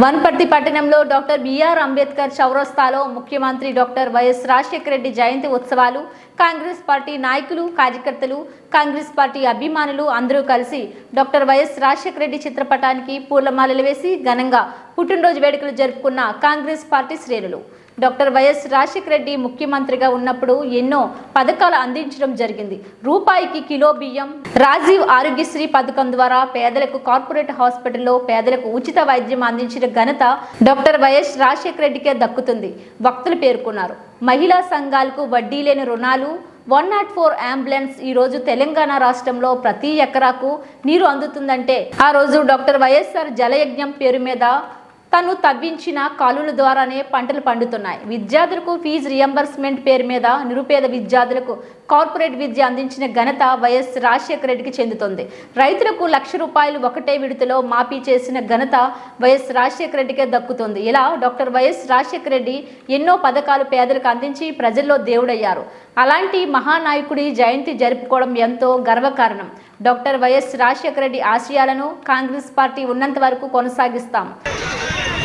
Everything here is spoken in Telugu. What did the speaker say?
వన్పర్తి పట్టణంలో డాక్టర్ బిఆర్ అంబేద్కర్ చౌరస్తాలో ముఖ్యమంత్రి డాక్టర్ వైఎస్ రాజశేఖర రెడ్డి జయంతి ఉత్సవాలు కాంగ్రెస్ పార్టీ నాయకులు కార్యకర్తలు కాంగ్రెస్ పార్టీ అభిమానులు అందరూ కలిసి డాక్టర్ వైఎస్ రాజశేఖర రెడ్డి చిత్రపటానికి పూలమాలలు వేసి ఘనంగా పుట్టినరోజు వేడుకలు జరుపుకున్న కాంగ్రెస్ పార్టీ శ్రేణులు. డాక్టర్ వైఎస్ రాజశేఖర రెడ్డి ముఖ్యమంత్రిగా ఉన్నప్పుడు ఎన్నో పథకాలు అందించడం జరిగింది. రూపాయికి కిలో బియ్యం రాజీవ్ ఆరోగ్యశ్రీ పథకం ద్వారా పేదలకు కార్పొరేట్ హాస్పిటల్లో పేదలకు ఉచిత వైద్యం అందించిన ఘనత డాక్టర్ వైఎస్ రాజశేఖర రెడ్డికే దక్కుతుంది. వక్తలు పేర్కొన్నారు. మహిళా సంఘాలకు వడ్డీ లేని రుణాలు వన్ నాట్ ఫోర్ అంబులెన్స్ ఈ రోజు తెలంగాణ రాష్ట్రంలో ప్రతి ఎకరాకు నీరు అందుతుందంటే ఆ రోజు డాక్టర్ వైఎస్ఆర్ జలయజ్ఞం పేరు మీద తను తవ్వించిన కాలువల ద్వారానే పంటలు పండుతున్నాయి. విద్యార్థులకు ఫీజు రియంబర్స్మెంట్ పేరు మీద నిరుపేద విద్యార్థులకు కార్పొరేట్ విద్య అందించిన ఘనత వైఎస్ రాజశేఖర రెడ్డికి చెందుతుంది. రైతులకు లక్ష రూపాయలు ఒకటే విడతలో మాఫీ చేసిన ఘనత వైఎస్ రాజశేఖర రెడ్డికే దక్కుతుంది. ఇలా డాక్టర్ వైఎస్ రాజశేఖర రెడ్డి ఎన్నో పథకాలు పేదలకు అందించి ప్రజల్లో దేవుడయ్యారు. అలాంటి మహానాయకుడి జయంతి జరుపుకోవడం ఎంతో గర్వకారణం. డాక్టర్ వైఎస్ రాజశేఖర రెడ్డి ఆశయాలను కాంగ్రెస్ పార్టీ ఉన్నంత వరకు కొనసాగిస్తాం.